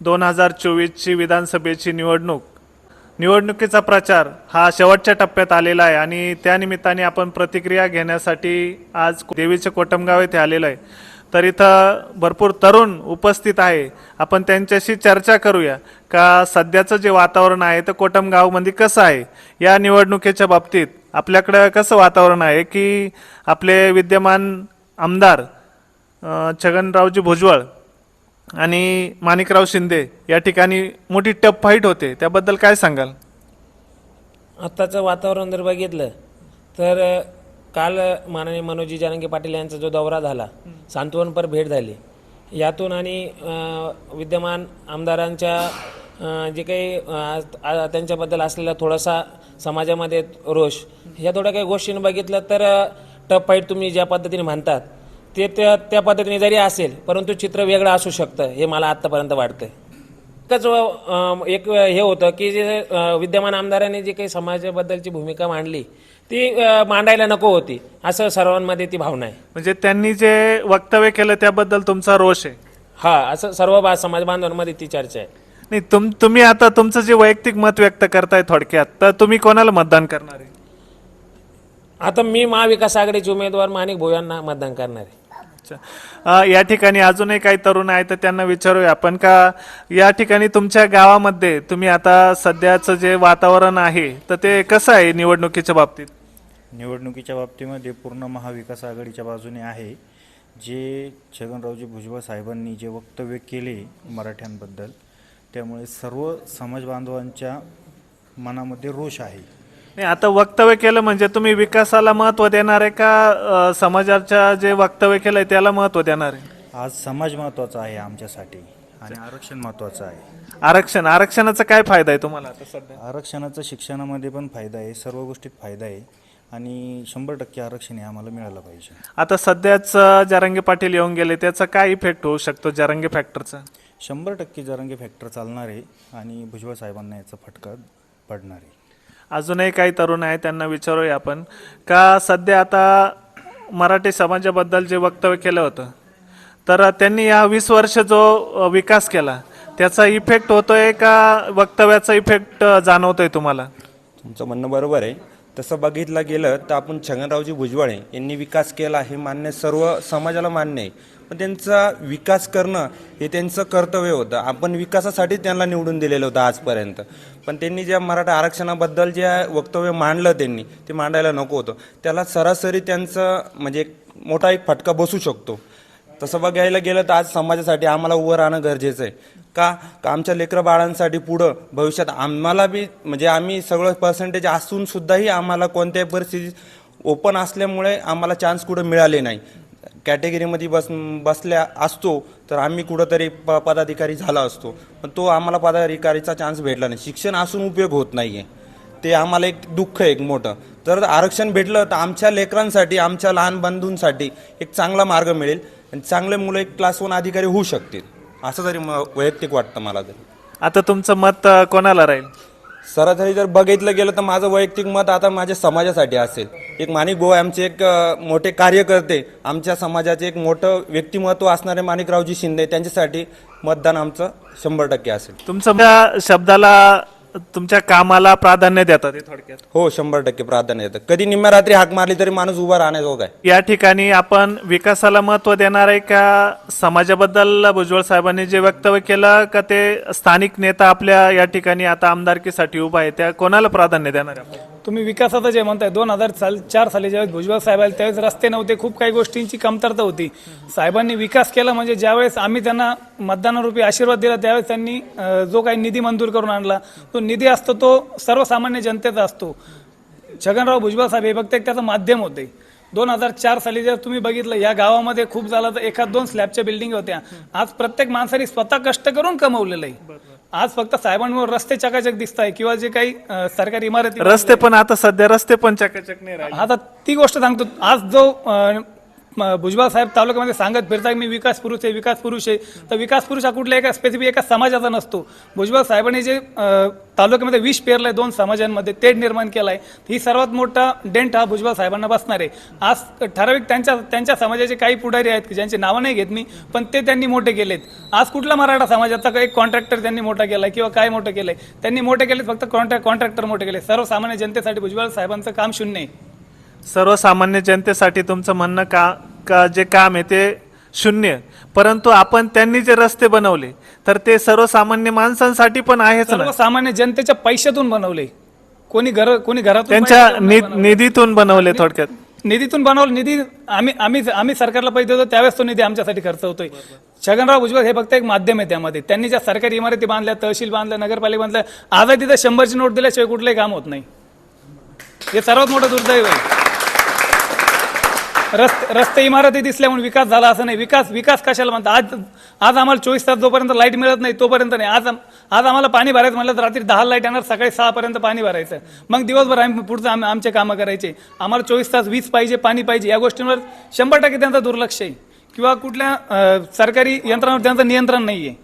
दोन हजार चोवीसची विधानसभेची निवडणूक. निवडणुकीचा प्रचार हा शेवटच्या टप्प्यात आलेला आहे आणि त्यानिमित्ताने आपण प्रतिक्रिया घेण्यासाठी आज देवीचे कोटमगाव येथे आलेलं आहे. तर इथं भरपूर तरुण उपस्थित आहे. आपण त्यांच्याशी चर्चा करूया. का सध्याचं जे वातावरण आहे तर कोटमगावमध्ये कसं आहे? या निवडणुकीच्या बाबतीत आपल्याकडं कसं वातावरण आहे की आपले विद्यमान आमदार छगनरावजी भुजबळ आणि माणिकराव शिंदे या ठिकाणी मोठी टफ फाईट होते. त्याबद्दल काय सांगाल? आत्ताचं वातावरण जर बघितलं तर काल माननीय मनोजी जानंगे पाटील यांचा जो दौरा झाला सांत्वनपर भेट झाली. यातून आणि विद्यमान आमदारांच्या जे काही त्यांच्याबद्दल असलेला थोडासा समाजामध्ये रोष ह्या थोड्या काही गोष्टींनी बघितलं तर टप फाईट तुम्ही ज्या पद्धतीने म्हणतात ते त्या त्या पद्धतीने जरी असेल परंतु चित्र वेगळं असू शकतं हे मला आत्तापर्यंत वाटतंय. एकच एक हे होतं की जे विद्यमान आमदारांनी जी काही समाजाबद्दलची भूमिका मांडली ती मांडायला नको होती असं सर्वांमध्ये ती भावना आहे. म्हणजे त्यांनी जे वक्तव्य केलं त्याबद्दल तुमचा रोष आहे. हा असं सर्व समाज बांधवांमध्ये ती चर्चा आहे. नाही तुम तुम्ही आता तुमचं जे वैयक्तिक मत व्यक्त करताय थोडक्यात तर तुम्ही कोणाला मतदान करणार आहे? आता मी महाविकास आघाडीचे उमेदवार माणिक भोय यांना मतदान करणार आहे. अच्छा. या ठिकाणी अजूनही काही तरुण आहेत तर त्यांना विचारूया. आपण का या ठिकाणी तुमच्या गावामध्ये तुम्ही आता सध्याचं जे वातावरण आहे तर ते कसं आहे निवडणुकीच्या बाबतीत? निवडणुकीच्या बाबतीमध्ये पूर्ण महाविकास आघाडीच्या बाजूने आहे. जे छगनरावजी भुजबळ साहेबांनी जे वक्तव्य केले मराठ्यांबद्दल त्यामुळे सर्व समाज बांधवांच्या मनामध्ये रोष आहे. नाही आता वक्तव्य केलं म्हणजे तुम्ही विकासाला महत्त्व देणार आहे का अ, समाजाच्या जे वक्तव्य केलंय त्याला महत्त्व देणार आहे? आज समाज महत्त्वाचा आहे आमच्यासाठी आणि आरक्षण महत्त्वाचं आहे. आरक्षण आरक्षणाचा काय फायदा आहे तुम्हाला आता सध्या? आरक्षणाचा शिक्षणामध्ये पण फायदा आहे सर्व गोष्टीत फायदा आहे आणि शंभर टक्के आरक्षण हे आम्हाला मिळालं पाहिजे. आता सध्याच जरांगे पाटील येऊन गेले त्याचा काय इफेक्ट होऊ शकतो जरांगे फॅक्टरचा शंभर टक्के जरांगे फॅक्टर चालणार आहे आणि भुजबळ साहेबांना याचा फटका पडणार आहे. अजूनही काही तरुण आहे त्यांना विचारूया आपण. का सध्या आता मराठी समाजाबद्दल जे वक्तव्य केलं होतं तर त्यांनी या वीस वर्ष जो विकास केला त्याचा इफेक्ट होतोय का वक्तव्याचा इफेक्ट जाणवतोय तुम्हाला? तुमचं म्हणणं बरोबर आहे. तसं बघितलं गेलं तर आपण छगनरावजी भुजबळ यांनी विकास केला हे मान्य सर्व समाजाला मान्य आहे. पण त्यांचा विकास करणं हे त्यांचं कर्तव्य होतं. आपण विकासासाठी त्यांना निवडून दिलेलं होतं आजपर्यंत. पण त्यांनी ज्या मराठा आरक्षणाबद्दल जे वक्तव्य मांडलं त्यांनी ते मांडायला नको होतं. त्याला सरासरी त्यांचं म्हणजे एक मोठा एक फटका बसू शकतो. तसं बघायला गेलं तर आज समाजासाठी आम्हाला उभं राहणं गरजेचं आहे. का? का आमच्या लेकरं बाळांसाठी पुढं भविष्यात आम्हाला बी म्हणजे आम्ही सगळं पर्सेंटेज असूनसुद्धाही आम्हाला कोणत्याही परिस्थितीत ओपन असल्यामुळे आम्हाला चान्स कुठं मिळाले नाही. कॅटेगरीमध्ये बस बसल्या असतो तर आम्ही कुठंतरी प पदाधिकारी झाला असतो. पण तो आम्हाला पदाधिकारीचा चान्स भेटला नाही. शिक्षण असून उपयोग होत नाही आहे ते आम्हाला एक दुःख आहे एक मोठं. तर आरक्षण भेटलं तर आमच्या लेकरांसाठी आमच्या लहान बंधूंसाठी एक चांगला मार्ग मिळेल आणि चांगले मुलं एक क्लास वन अधिकारी होऊ शकतील. असं तरी म- वैयक्तिक वाटतं मला तरी. आता तुमचं मत अ, कोणाला राहील? सरासरी जर बघितलं गेलं तर माझं वैयक्तिक मत आता माझ्या समाजासाठी असेल. एक माणिक भाऊ आमचे एक मोठे कार्यकर्ते. आमच्या समाजाचे एक मोठं व्यक्तिमत्व असणारे माणिकरावजी शिंदे त्यांच्यासाठी मतदान आमचं शंभर टक्के असेल. तुमचं त्या शब्दाला तुमच्या कामाला प्राधान्य देतात हे थोडक्यात. हो शंभर टक्के प्राधान्य देतं कधी निम्म्या रात्री हाक मारली तरी माणूस उभा राहण्याजोग आहे. या ठिकाणी आपण विकासाला महत्त्व देणार आहे का समाजाबद्दल भुजबळ साहेबांनी जे वक्तव्य केलं का ते स्थानिक नेता आपल्या या ठिकाणी आता आमदारकीसाठी उभा आहे त्या कोणाला प्राधान्य देणार आहे आपण? तुम्ही विकासाचं जे म्हणताय दोन हजार साल चार साली ज्यावेळेस भुजबळ साहेब आले त्यावेळेस रस्ते नव्हते खूप काही गोष्टींची कमतरता होती. साहेबांनी विकास केला म्हणजे ज्यावेळेस आम्ही त्यांना मतदानारूपी आशीर्वाद दिला त्यावेळेस त्यांनी जो काही निधी मंजूर करून आणला तो निधी असतो तो सर्वसामान्य जनतेचा असतो. छगनराव भुजबळ साहेब हे फक्त एक त्याचं माध्यम होते. दोन हजार चार साली जर तुम्ही बघितलं या गावामध्ये खूप झालं तर एखाद दोन स्लॅबच्या बिल्डिंग होत्या. आज प्रत्येक माणसाने स्वतः कष्ट करून कमवलेलं आहे. आज फक्त साहेबांवर रस्ते चकाचक दिसत आहे किंवा जे काही सरकारी इमारती रस्ते पण आता सध्या रस्ते पण चकाचक नाही राहिले. आता ती गोष्ट सांगतो. आज जो भुजबळ साहेब तालुक्यामध्ये सांगत फिरता मी विकास पुरुष आहे विकास पुरुष आहे. तर विकास पुरुष हा कुठल्या एका स्पेसिफिक एका समाजाचा नसतो. भुजबळ साहेबांनी जे तालुक्यामध्ये विष पेरलंय दोन समाजांमध्ये तेढ निर्माण केलाय. ही सर्वात मोठा डेंट हा भुजबळ साहेबांना बसणार आहे. आज ठराविक त्यांच्या त्यांच्या समाजाचे काही पुढारी आहेत की ज्यांची नावं नाही घेत मी पण ते त्यांनी मोठे केलेत. आज कुठला मराठा समाजाचा एक कॉन्ट्रॅक्टर त्यांनी मोठा केलाय किंवा काय मोठं केलंय? त्यांनी मोठे केलेत फक्त कॉन्ट्रॅक्ट कॉन्ट्रॅक्टर मोठे केले सर्वसामान्य जनतेसाठी भुजबळ साहेबांचं काम शून्य आहे. सर्वसामान्य जनतेसाठी तुमचं म्हणणं का का जे काम आहे ते शून्य. परंतु आपण त्यांनी जे रस्ते बनवले तर ते सर्वसामान्य माणसांसाठी पण आहेच ना. सर्वसामान्य जनतेच्या पैशातून बनवले. कोणी घर कोणी घरातून त्यांच्या नि-. निधीतून बनवले थोडक्यात. निधीतून बनवलं. निधी आम्ही आम्ही आम्ही सरकारला पैसे देतो त्यावेळेस तो निधी आमच्यासाठी खर्च होतोय. छगनराव भुजबळ हे फक्त एक माध्यम आहे त्यामध्ये. त्यांनी ज्या सरकारी इमारती बांधल्या तहसील बांधल्या नगरपालिका बांधल्या आजही तिथं शंभरची नोट दिल्याशिवाय कुठलंही काम होत नाही. हे सर्वात मोठं दुर्दैव आहे. रस्ते रस्ते इमारती दिसल्या म्हणून विकास झाला असं नाही. विकास विकास कशाला म्हणतात आज आज आम्हाला चोवीस तास जोपर्यंत लाइट मिळत नाही तोपर्यंत नाही. आज आज आम्हाला पाणी भरायचं म्हटलं तर रात्री दहा लाइट येणार सकाळी सहापर्यंत पाणी भरायचं. मग दिवसभर आम्ही पुढचं आम- आमचे कामं करायचे. आम्हाला चोवीस तास वीज पाहिजे पाणी पाहिजे या गोष्टींवर शंभर टक्के त्यांचं दुर्लक्ष आहे. किंवा कुठल्या सरकारी यंत्रणावर त्यांचं नियंत्रण नाही आहे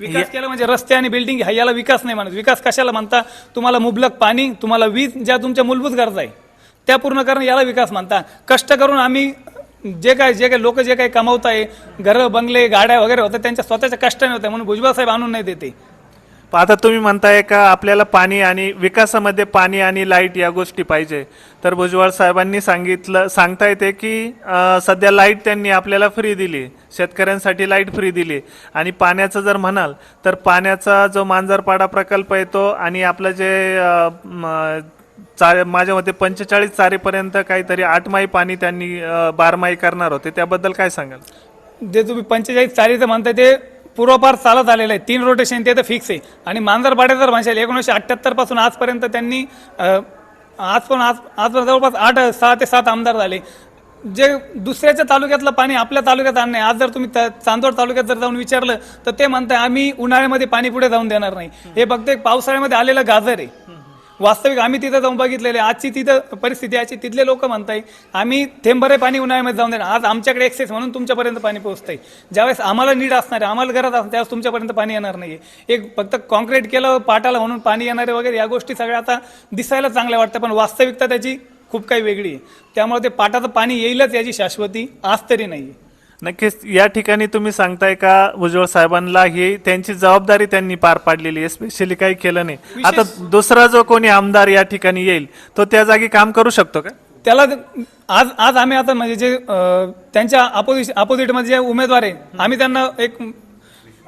विकास केला म्हणजे रस्ते आणि बिल्डिंग ह्याला याला विकास नाही म्हणत. विकास कशाला म्हणता? तुम्हाला मुबलक पाणी तुम्हाला वीज ज्या तुमच्या मूलभूत गरजा आहे त्या पूर्ण करणं याला विकास म्हणता कष्ट करून आम्ही जे काय जे काय लोक जे काही कमावत आहे घरं बंगले गाड्या वगैरे होत्या त्यांच्या स्वतःच्या कष्टाने होत्या म्हणून भुजबळ साहेब आणून नाही देते. आता तुम्ही म्हणताय का आपल्याला पाणी आणि विकासामध्ये पाणी आणि लाइट या गोष्टी पाहिजे. तर भुजबळ साहेबांनी सांगितलं सांगता येते की सध्या लाइट त्यांनी आपल्याला फ्री दिली. शेतकऱ्यांसाठी लाइट फ्री दिली. आणि पाण्याचं जर म्हणाल तर पाण्याचा जो मांजरपाडा प्रकल्प येतो आणि आपलं जे अं, माझ्या मते पंचेचाळीस चारीपर्यंत काहीतरी आठ पाणी त्यांनी बारमाही करणार होते. त्याबद्दल काय सांगाल? जे तुम्ही पंचेचाळीस चारीचं म्हणताय ते पूर्वपार चालत आलेलं आहे. तीन रोटेशन ते तर फिक्स आहे. आणि मांजरपाड्या जर म्हणशाल एकोणीसशे अठ्ठ्याहत्तरपासून आजपर्यंत त्यांनी आज पण आज आज जवळपास आठ सहा ते सात आमदार झाले. जे दुसऱ्याच्या तालुक्यातलं पाणी आपल्या तालुक्यात आणणे आज जर तुम्ही चांदोड तालुक्यात जर जाऊन विचारलं तर ते म्हणताय आम्ही उन्हाळ्यामध्ये पाणी पुढे जाऊन देणार नाही. हे फक्त एक पावसाळ्यामध्ये आलेलं गाजर आहे. वास्तविक आम्ही तिथं जाऊन बघितलेले आजची तिथं परिस्थिती आजची तिथले लोक म्हणताय आम्ही थेंबरे पाणी उन्हाळ्यामध्ये जाऊन देणार. आज आमच्याकडे एक्सेस म्हणून तुमच्यापर्यंत पाणी पोहोचतंय. ज्यावेळेस आम्हाला नीड असणार आहे आम्हाला गरज असणार त्यावेळेस तुमच्यापर्यंत पाणी येणार नाही एक फक्त कॉन्क्रीट केलं पाटाला म्हणून पाणी येणारे वगैरे या गोष्टी सगळ्या आता दिसायला चांगल्या वाटतं पण वास्तविकता त्याची खूप काही वेगळी आहे. त्यामुळे ते पाटाचं पाणी येईलच याची शाश्वती आज तरी नाही नक्कीच या ठिकाणी तुम्ही सांगताय का भुजबळ साहेबांना ही त्यांची जबाबदारी त्यांनी पार पाडलेली आहे स्पेशली काही केलं नाही. आता दुसरा जो कोणी आमदार या ठिकाणी येईल तो त्या जागी काम करू शकतो का? त्याला आज आज आम्ही आता म्हणजे जे त्यांच्या अपोजिट अपोजिटमध्ये जे उमेदवार आहे आम्ही त्यांना एक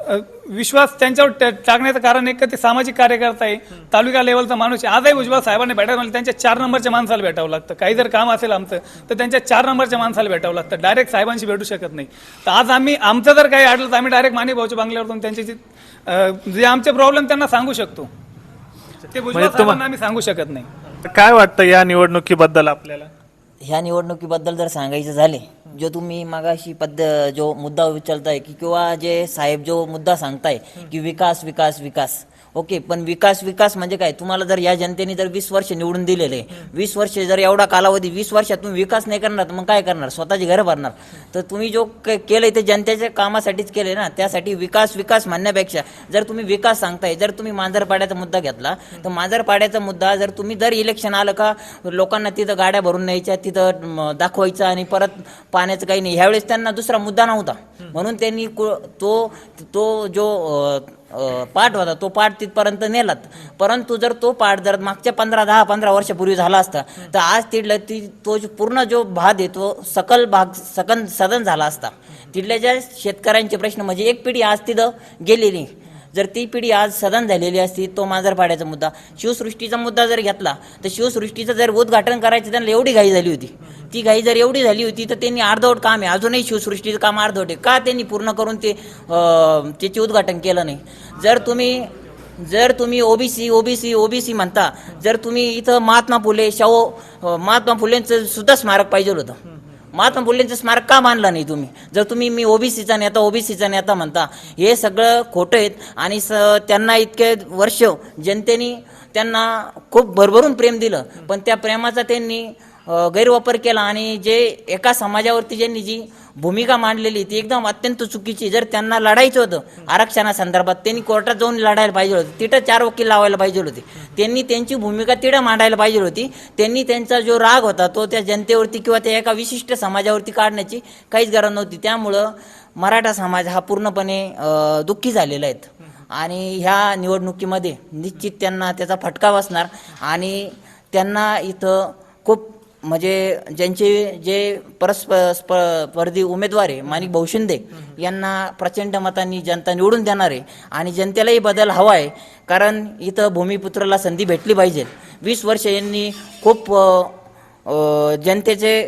विश्वास त्यांच्यावर टाकण्याचं कारण एक ते सामाजिक कार्यकर्ता आहे. तालुका लेवलचा माणूस आहे. आजही भुजबळ साहेबांनी भेटायला म्हणजे त्यांच्या चार नंबरच्या माणसाला भेटावं लागतं. काही जर काम असेल आमचं तर त्यांच्या चार नंबरच्या माणसाला भेटावं लागतं. डायरेक्ट साहेबांशी भेटू शकत नाही. तर आज आम्ही आमचं जर काही अडलं तर आम्ही डायरेक्ट माने भाऊच्या बंगल्यावरतून त्यांचे जे आमचे प्रॉब्लेम त्यांना सांगू शकतो. ते भुजबळ तुम्हा- साहेबांना आम्ही सांगू शकत नाही. तर काय वाटतं या निवडणुकीबद्दल आपल्याला? ह्या निवडणुकीबद्दल जर सांगायचं झाले जो तुम्ही मागाशी पद्ध जो मुद्दा उचलताय की किंवा जे साहेब जो मुद्दा सांगताय की विकास विकास विकास ओके पण विकास विकास म्हणजे काय? तुम्हाला जर या जनतेने जर वीस वर्ष निवडून दिलेले वीस वर्ष जर एवढा कालावधी वीस वर्षात तुम्ही विकास नाही करणार मग काय करणार? स्वतःची घरं भरणार. तर तुम्ही जो के- केलंय ते जनतेच्या कामासाठीच केले ना? त्यासाठी विकास विकास म्हणण्यापेक्षा जर तुम्ही विकास सांगताय जर तुम्ही मांजरपाड्याचा मुद्दा घेतला तर मांजरपाड्याचा मुद्दा जर तुम्ही जर इलेक्शन आलं का लोकांना तिथं गाड्या भरून न्यायच्या तिथं दाखवायचा दाखवायचं आणि परत पाण्याचं काही नाही. ह्यावेळेस त्यांना दुसरा मुद्दा नव्हता. म्हणून त्यांनी तो तो जो पाठ होता तो पाठ तिथपर्यंत नेलात. परंतु जर तो पाठ जर मागच्या पंधरा दहा पंधरा वर्षापूर्वी झाला असता तर आज तिथलं ती तो जो पूर्ण जो भाग आहे तो सकल भाग सकन सदन झाला असता. तिथल्या ज्या शेतकऱ्यांचे प्रश्न म्हणजे एक पिढी आज तिथं गेलेली. जर ती पिढी आज सदन झालेली असती तो मांजरपाड्याचा मुद्दा. शिवसृष्टीचा मुद्दा जर घेतला तर शिवसृष्टीचं जर उद्घाटन करायचं त्यांना एवढी घाई झाली होती. ती घाई जर एवढी झाली होती तर त्यांनी अर्धवट काम आहे. अजूनही शिवसृष्टीचं काम अर्धवट आहे. का त्यांनी पूर्ण करून ते त्याचे उद्घाटन केलं नाही? जर तुम्ही जर तुम्ही ओबीसी ओबीसी ओबीसी म्हणता जर तुम्ही इथं महात्मा फुले शाहू महात्मा फुलेंचं सुद्धा स्मारक पाहिजे होतं. महात्मा फुलेंचं स्मारक का मानलं नाही तुम्ही? जर तुम्ही मी ओबीसीचा नेता ओबीसीचा नेता म्हणता हे सगळं खोटं आहेत आणि स त्यांना इतके वर्ष जनतेने त्यांना खूप भरभरून प्रेम दिलं. पण त्या प्रेमाचा त्यांनी गैरवापर केला आणि जे एका समाजावरती ज्यांनी जी भूमिका मांडलेली ती एकदम अत्यंत चुकीची. जर त्यांना लढायचं होतं आरक्षणासंदर्भात त्यांनी कोर्टात जाऊन लढायला पाहिजे होतं. तिथं चार वकील लावायला पाहिजे होते. त्यांनी त्यांची भूमिका तिथं मांडायला पाहिजे होती. त्यांनी त्यांचा जो राग होता तो त्या जनतेवरती किंवा त्या एका विशिष्ट समाजावरती काढण्याची काहीच गरज नव्हती. त्यामुळं मराठा समाज हा पूर्णपणे दुःखी झालेला आहेत आणि ह्या निवडणुकीमध्ये निश्चित त्यांना त्याचा फटका बसणार आणि त्यांना इथं खूप म्हणजे ज्यांचे जे परस्पर स्प- स्पर्धी उमेदवार आहे माणिक भाऊ शिंदे यांना प्रचंड मतांनी जनता निवडून देणार आहे आणि जनतेलाही बदल हवा आहे. कारण इथं भूमिपुत्राला संधी भेटली पाहिजे. वीस वर्ष यांनी खूप जनतेचे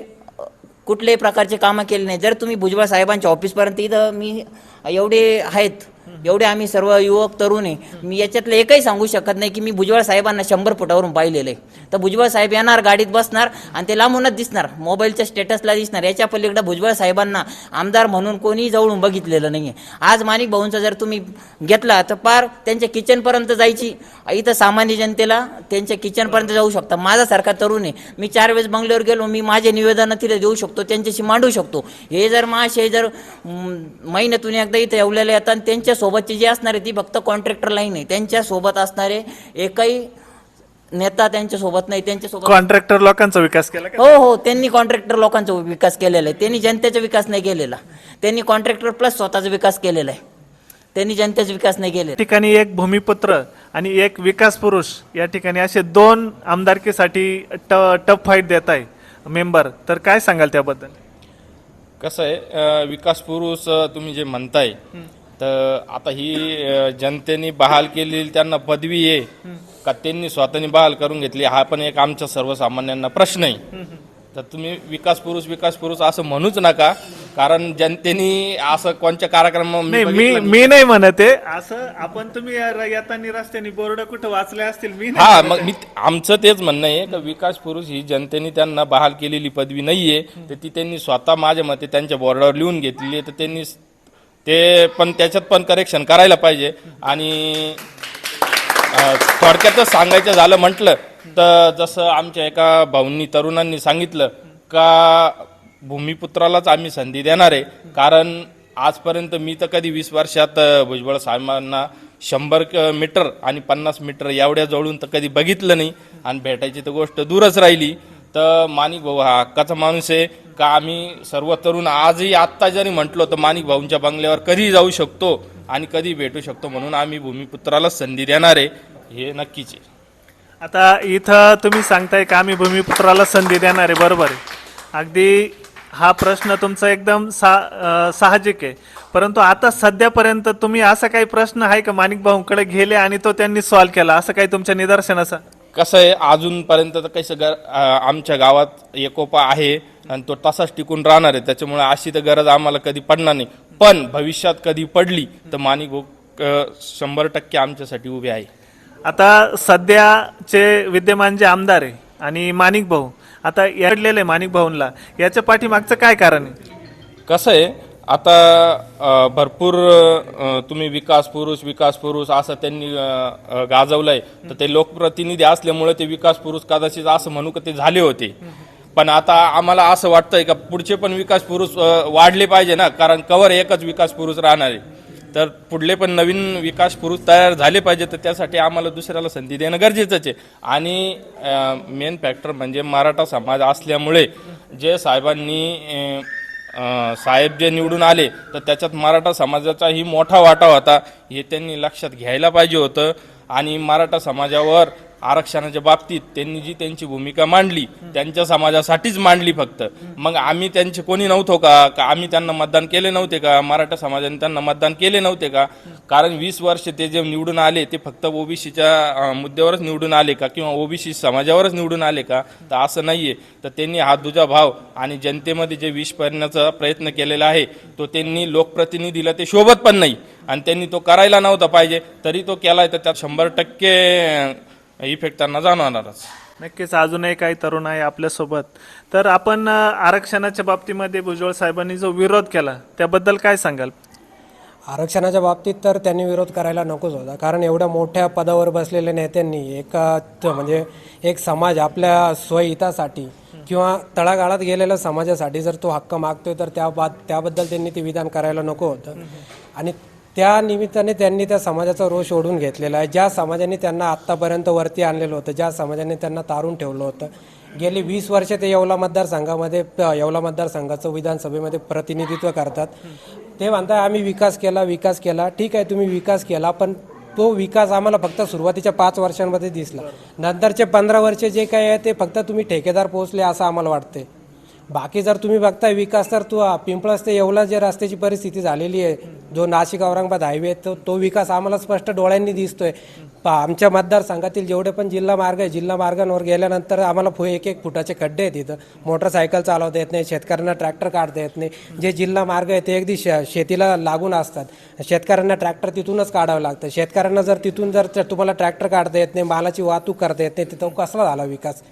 कुठल्याही प्रकारचे कामं केले नाही. जर तुम्ही भुजबळ साहेबांच्या ऑफिसपर्यंत इथं मी एवढे आहेत एवढे आम्ही सर्व युवक तरुण आहे. मी याच्यातलं एकही सांगू शकत नाही की मी भुजबळ साहेबांना शंभर फुटावरून पाहिलेलं आहे. तर भुजबळ साहेब येणार गाडीत बसणार आणि ते लांबूनच दिसणार. मोबाईलच्या स्टेटसला दिसणार. याच्या पलीकडे भुजबळ साहेबांना आमदार म्हणून कोणीही जवळून बघितलेलं नाही आज माणिक भाऊंचा जर तुम्ही घेतला तर पार त्यांच्या किचनपर्यंत जायची. इथं सामान्य जनतेला त्यांच्या किचनपर्यंत जाऊ शकता. माझ्यासारखा तरुण आहे. मी चार वेळेस बंगल्यावर गेलो. मी माझे निवेदनं तिथे देऊ शकतो. त्यांच्याशी मांडू शकतो. हे जर मासे जर महिन्यातून एकदा इथे येवलेले येतात आणि त्यांच्या सोबतची जी असणार आहे ती फक्त कॉन्ट्रॅक्टर लाईन आहे. त्यांच्यासोबत असणारे एकही नेता त्यांच्यासोबत नाही. त्यांच्यासोबत कॉन्ट्रॅक्टर लोकांचा विकास केला का? हो हो. त्यांनी कॉन्ट्रॅक्टर लोकांचा विकास केलेला आहे. त्यांनी जनतेचा विकास नाही केलेला. त्यांनी कॉन्ट्रॅक्टर प्लस स्वतःचा विकास केलेला आहे. त्यांनी जनतेचा विकास नाही केलेला. ठिकाणी एक भूमिपुत्र आणि एक विकास पुरुष या ठिकाणी असे दोन आमदारकीसाठी ट- टफ फाईट देत आहे मेंबर तर काय सांगाल त्याबद्दल? कसं आहे अ, विकास पुरुष अ, तुम्ही जे म्हणताय तर आता ही जनतेने बहाल केलेली त्यांना पदवी आहे. का त्यांनी स्वतःनी बहाल करून घेतली? हा पण एक आमच्या सर्वसामान्यांना प्रश्न आहे. तर तुम्ही विकास पुरुष विकास पुरुष असं म्हणूच नका. कारण जनतेने असं कोणत्या कार्यक्रम नाही मी मी नाही म्हणत असं आपण तुम्ही येताना रस्त्याने बोर्ड कुठं वाचले असतील मी हा मग मी आमचं तेच म्हणणं आहे का विकास पुरुष ही जनतेने त्यांना बहाल केलेली पदवी नाहीये. तर ती त्यांनी स्वतः माझ्या मते त्यांच्या बोर्डावर लिहून घेतलेली आहे. तर त्यांनी ते पण त्याच्यात पण करेक्शन करायला पाहिजे. आणि थोडक्यातच सांगायचं झालं म्हटलं तर जसं आमच्या एका भाऊंनी तरुणांनी सांगितलं का भूमिपुत्रालाच आम्ही संधी देणार आहे. कारण आजपर्यंत मी तर कधी वीस वर्षात भुजबळ साहेबांना शंभर क- मीटर आणि पन्नास मीटर एवढ्या जवळून तर कधी बघितलं नाही. आणि भेटायची तर गोष्ट दूरच राहिली. तर माणिक भाऊ हा हक्काचा माणूस आहे. का आम्ही सर्व तरुण आजही आत्ता जरी म्हटलो तर माणिक भाऊंच्या बंगल्यावर कधी जाऊ शकतो आणि कधी भेटू शकतो म्हणून आम्ही भूमिपुत्राला संधी देणार आहे. हे नक्कीच आहे. आता इथं तुम्ही सांगताय का आम्ही भूमिपुत्राला संधी देणार आहे? बरोबर आहे. अगदी हा प्रश्न तुमचा एकदम सा साहजिक आहे. परंतु आता सध्यापर्यंत तुम्ही असा काही प्रश्न आहे का माणिक भाऊंकडे गेले आणि तो त्यांनी सॉल्व्ह केला? असं काही तुमच्या निदर्शनाचा कसं आहे अजूनपर्यंत तर कसं गर आमच्या गावात एकोपा आहे आणि तो तसाच टिकून राहणार आहे. त्याच्यामुळे अशी तर गरज आम्हाला कधी पडणार नाही. पण भविष्यात कधी पडली तर माणिक शंभर टक्के आमच्यासाठी उभे आहे. आता सध्याचे विद्यमान जे आमदार आहे आणि माणिक भाऊ आता याडलेले माणिक भाऊंला. याच्या पाठीमागचं काय कारण आहे? कसं आहे आता भरपूर तुम्ही विकास पुरुष विकास पुरुष असं त्यांनी गाजवलंय. तर ते लोकप्रतिनिधी असल्यामुळे ते विकास पुरुष कदाचित असं म्हणू का ते झाले होते. पण आता आम्हाला असं वाटतंय का पुढचे पण विकास पुरुष वाढले पाहिजे ना? कारण कवर एकच विकास पुरुष राहणार आहे. तर पुढले पण नवीन विकास पुरुष तयार झाले पाहिजे तर त्यासाठी आम्हाला दुसऱ्याला संधी देणं गरजेचंच आहे. आणि मेन फॅक्टर म्हणजे मराठा समाज असल्यामुळे जे साहेबांनी साहेब जे निवडून आले तर त्याच्यात मराठा समाजाचाही मोठा वाटा होता. हे त्यांनी लक्षात घ्यायला पाहिजे होतं. आणि मराठा समाजावर आरक्षणाच्या बाबतीत त्यांनी जी त्यांची भूमिका मांडली त्यांच्या समाजासाठीच मांडली फक्त. मग आम्ही त्यांचे कोणी नव्हतो का? का आम्ही त्यांना मतदान केले नव्हते का? मराठा समाजाने त्यांना मतदान केले नव्हते का? कारण वीस वर्ष ते जे निवडून आले ते फक्त ओबीसीच्या मुद्द्यावरच निवडून आले का? किंवा ओबीसी समाजावरच निवडून आले का? तर असं नाहीये. तर त्यांनी हा दुजा भाव आणि जनतेमध्ये जे विष पेरण्याचा प्रयत्न केलेला आहे तो त्यांनी लोकप्रतिनिधीला ते शोभत पण नाही. आणि त्यांनी तो करायला नव्हता पाहिजे. तरी तो केलाय तर त्यात शंभर टक्के इफेक्ट त्यांना जाणवणारच. नक्कीच अजूनही काही तरुण आहे आपल्यासोबत. तर आपण अं, आरक्षणाच्या बाबतीमध्ये भुजबळ साहेबांनी जो विरोध केला त्याबद्दल काय सांगाल? आरक्षणाच्या बाबतीत तर त्यांनी विरोध करायला नकोच होता. कारण एवढ्या मोठ्या पदावर बसलेल्या नेत्यांनी एका त- म्हणजे एक समाज आपल्या स्वहितासाठी किंवा तळागाळात गेलेल्या समाजासाठी जर तो हक्क मागतोय तर त्या बाद त्याबद्दल त्यांनी ते विधान करायला नको होतं. आणि त्या निमित्ताने त्यांनी त्या समाजाचा रोष ओढून घेतलेला आहे. ज्या समाजाने त्यांना आत्तापर्यंत वरती आणलेलं होतं ज्या समाजाने त्यांना तारून ठेवलं होतं. गेली वीस वर्ष ते येवला मतदारसंघामध्ये प- येवला मतदारसंघाचं विधानसभेमध्ये प्रतिनिधित्व करतात. ते म्हणतात आम्ही विकास केला विकास केला. ठीक आहे तुम्ही विकास केला पण तो विकास आम्हाला फक्त सुरुवातीच्या पाच वर्षांमध्ये दिसला. नंतरचे पंधरा वर्ष जे काही आहे ते फक्त तुम्ही ठेकेदार पोहोचले असं आम्हाला वाटते बाकी जर तुम्ही बघताय विकास तर तो पिंपळस ते येवला जे रस्त्याची परिस्थिती झालेली आहे जो नाशिक औरंगाबाद हायवे तो तो विकास आम्हाला स्पष्ट डोळ्यांनी दिसतोय. आमच्या मतदारसंघातील जेवढे पण जिल्हा मार्ग आहे जिल्हा मार्गांवर गेल्यानंतर आम्हाला फु एक एक फुटाचे खड्डे आहेत इथं. मोटरसायकल चालवता येत नाही शेतकऱ्यांना ट्रॅक्टर काढता येत नाही. जे जिल्हा मार्ग आहे ते अगदी शे शेतीला लागून असतात. शेतकऱ्यांना ट्रॅक्टर तिथूनच काढावं लागतं. शेतकऱ्यांना जर तिथून जर जर तुम्हाला ट्रॅक्टर काढता येत नाही मालाची वाहतूक करता येत नाही तिथं कसला झाला विकास?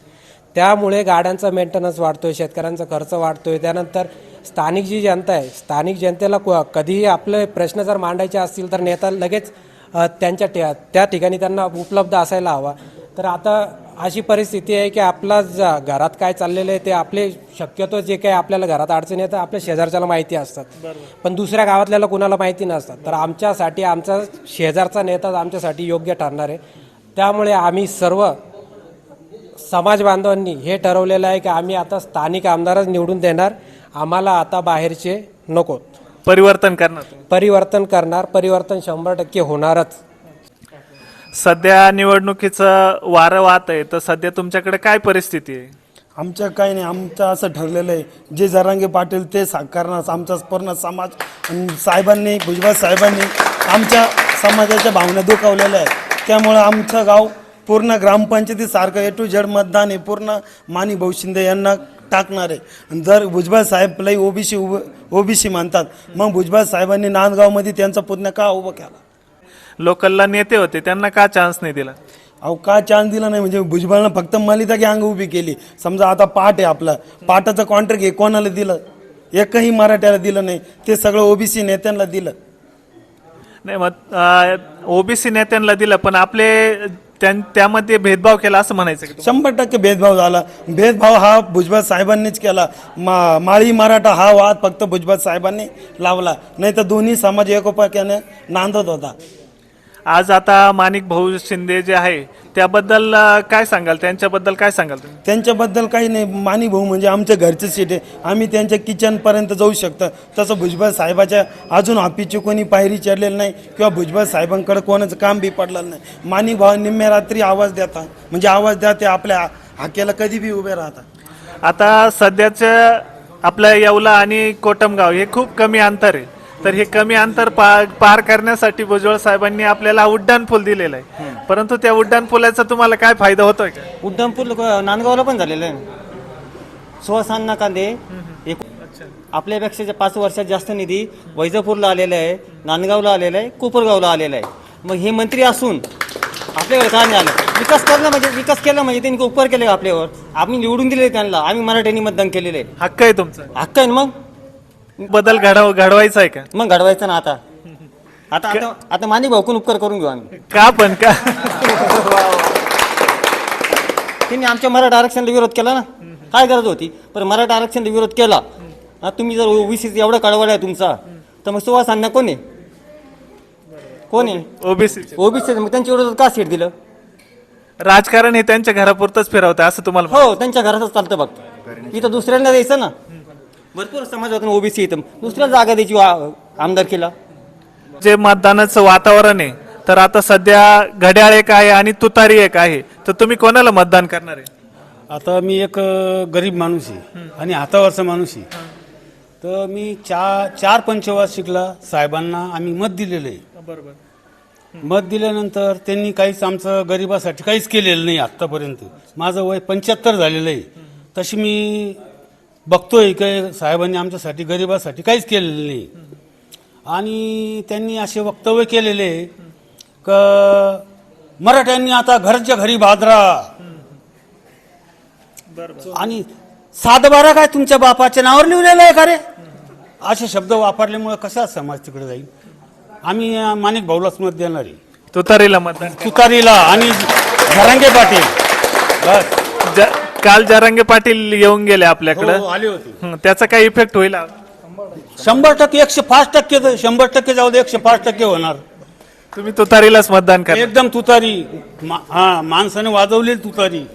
त्यामुळे गाड्यांचा मेंटेनन्स वाढतोय शेतकऱ्यांचा खर्च वाढतोय. त्यानंतर स्थानिक जी जनता आहे स्थानिक जनतेला को- कधीही आपले प्रश्न जर मांडायचे असतील तर नेता लगेच त्यांच्या त्या ठिकाणी त्यांना उपलब्ध असायला हवा. तर आता अशी परिस्थिती आहे की आपला ज- घरात काय चाललेलं आहे ते आपले शक्यतो जे काही आपल्याला घरात अडचणी येतात आपल्या शेजारच्याला माहिती असतात. पण दुसऱ्या गावातल्याला कुणाला माहिती नसतात. तर आमच्यासाठी आमचा शेजारचा नेताच आमच्यासाठी योग्य ठरणार आहे. त्यामुळे आम्ही सर्व समाज बांधवांनी हे ठरवलेलं आहे की आम्ही आता स्थानिक आमदारच निवडून देणार. आम्हाला आता बाहेरचे नको. परिवर्तन करणार. परिवर्तन करणार. परिवर्तन शंभर टक्के होणारच. सध्या निवडणुकीचं वारं वाहत आहे तर सध्या तुमच्याकडे काय परिस्थिती आहे? आमच्या काही नाही आमचं असं ठरलेलं आहे. जे जरांगे पाटील ते साकारणार. आमचा पूर्ण समाज आणि साहेबांनी भुजबळ साहेबांनी आमच्या समाजाच्या भावना दुखावलेल्या आहेत. त्यामुळं आमचं गाव पूर्ण ग्रामपंचायतीसारखं ए टू झेड मतदान आहे पूर्ण मानी भाऊ शिंदे यांना टाकणार आहे. आणि जर भुजबळ साहेब लई ओबीसी उभ ओबीसी म्हणतात मग भुजबळ साहेबांनी नांदगावमध्ये त्यांचा पुतण्या का उभं केला? लोकलला नेते होते त्यांना का चान्स नाही दिला? अहो का चान्स दिला नाही? म्हणजे भुजबळनं फक्त मलिदा गँग उभी केली. समजा आता पाठ आहे आपला. पाटाचं कॉन्ट्रॅक्ट आहे कोणाला दिलं? एकही मराठ्याला दिलं नाही. ते सगळं ओबीसी नेत्यांना दिलं. नाही मग ओबीसी नेत्यांना दिलं पण आपले त्यां- त्यामध्ये भेदभाव केला असं म्हणायचं की शंभर टक्के भेदभाव झाला. भेदभाव हा भुजबळ साहेबांनीच केला. मा माळी मराठा हा वाद फक्त भुजबळ साहेबांनी लावला. नाही तर दोन्ही समाज एकोपाक्याने नांदत होता. आज आता माणिक भाऊ शिंदे जे आहे त्याबद्दल काय सांगाल? त्यांच्याबद्दल काय सांगाल तुम्ही? त्यांच्याबद्दल काही नाही. मानी भाऊ म्हणजे आमच्या घरचे सीट आहे. आम्ही त्यांच्या किचनपर्यंत जाऊ शकतो. तसं भुजबळ साहेबाच्या अजून ऑफिसची कोणी पायरी चढलेली नाही किंवा भुजबळ साहेबांकडे कोणाचं काम बी पडलेलं नाही. मानी भाऊ निम्म्या रात्री आवाज देता. म्हणजे आवाज द्या ते आपल्या हाकेला कधी बी उभे राहतात आता सध्याचं आपलं येवला आणि कोटमगाव हे खूप कमी अंतर आहे. तर हे कमी अंतर पार पार करण्यासाठी भुजबळ साहेबांनी आपल्याला उड्डाण पूल दिलेला आहे. परंतु त्या उड्डाण पुलाचा तुम्हाला काय फायदा होतोय का? उड्डाणपूल नांदगावला पण झालेलं आहे. सोळा कांदे एक आपल्यापेक्षा जे पाच वर्षात जास्त निधी वैजापूरला आलेला आहे नांदगावला आलेला आहे कोपरगावला आलेला आहे. मग हे मंत्री असून आपल्याकडे का नाही आलं विकास करणं म्हणजे विकास केला म्हणजे त्यांनी उपकार केले आपल्यावर? आम्ही निवडून दिले त्यांना. आम्ही मराठ्यांनी मतदान केलेलं आहे. हक्क आहे तुमचा. हक्क आहे ना मग? बदल घडव घडवायचा आहे का? मग घडवायचं ना आता. आता आता आता मानी भाऊकून उपकार करून घेऊ आम्ही. का पण? का? त्यांनी आमच्या मराठा आरक्षणाला विरोध केला ना. काय गरज होती? पण मराठा आरक्षणाला विरोध केला. हा, तुम्ही जर ओबीसी एवढा कळवळ आहे तुमचा तर मग सुहास अण्णा कोण आहे? कोण आहे? ओबीसी ओबीसी मग त्यांच्या विरोधात का सीट दिलं? राजकारण हे त्यांच्या घरापुरतच फिरवतं असं तुम्हाला हो त्यांच्या घरातच चालतं फक्त इथं दुसऱ्यांना द्यायचं ना. भरपूर समाजातून ओबीसी इथं. दुसऱ्या जागा द्यायची वा- आमदारकीला जे मतदानाचं वातावरण आहे तर आता सध्या घड्याळ एक आहे आणि तुतारी एक आहे. तर तुम्ही कोणाला मतदान करणार आहे? आता मी एक अ, गरीब माणूस आहे आणि हातावरचा माणूस आहे. तर मी चार चार पंचवार्षिकला साहेबांना आम्ही मत दिलेलं आहे. बरोबर. मत दिल्यानंतर त्यांनी काहीच आमचं गरिबासाठी काहीच केलेलं नाही आत्तापर्यंत. माझं वय पंच्याहत्तर झालेलं आहे. तशी मी बघतोय की साहेबांनी आमच्यासाठी गरिबासाठी काहीच केलेलं नाही. आणि त्यांनी असे वक्तव्य केलेले क मराठ्यांनी आता घरच्या घरी बाजरा. आणि सातबारा काय तुमच्या बापाच्या नावावर लिहिलेलं आहे का रे? असे शब्द वापरल्यामुळे कसा समाज तिकडे जाईल? आम्ही माणिक भाऊलाच मत देणार आहे. तुतारीला मतदान तुतारीला आणि झरांगे पाटील. बस. काल जरांगे पाटील येऊन गेले आपल्याकडं. हो, आले होते. हं, त्याचा काही इफेक्ट होईल? शंभर टक्के एकशे पाच टक्के तर- शंभर टक्के जाऊ दे एकशे पाच टक्के होणार. तुम्ही तुतारीलाच मतदान करा. एकदम तुतारी. मा- हा माणसाने वाजवलेली तुतारी.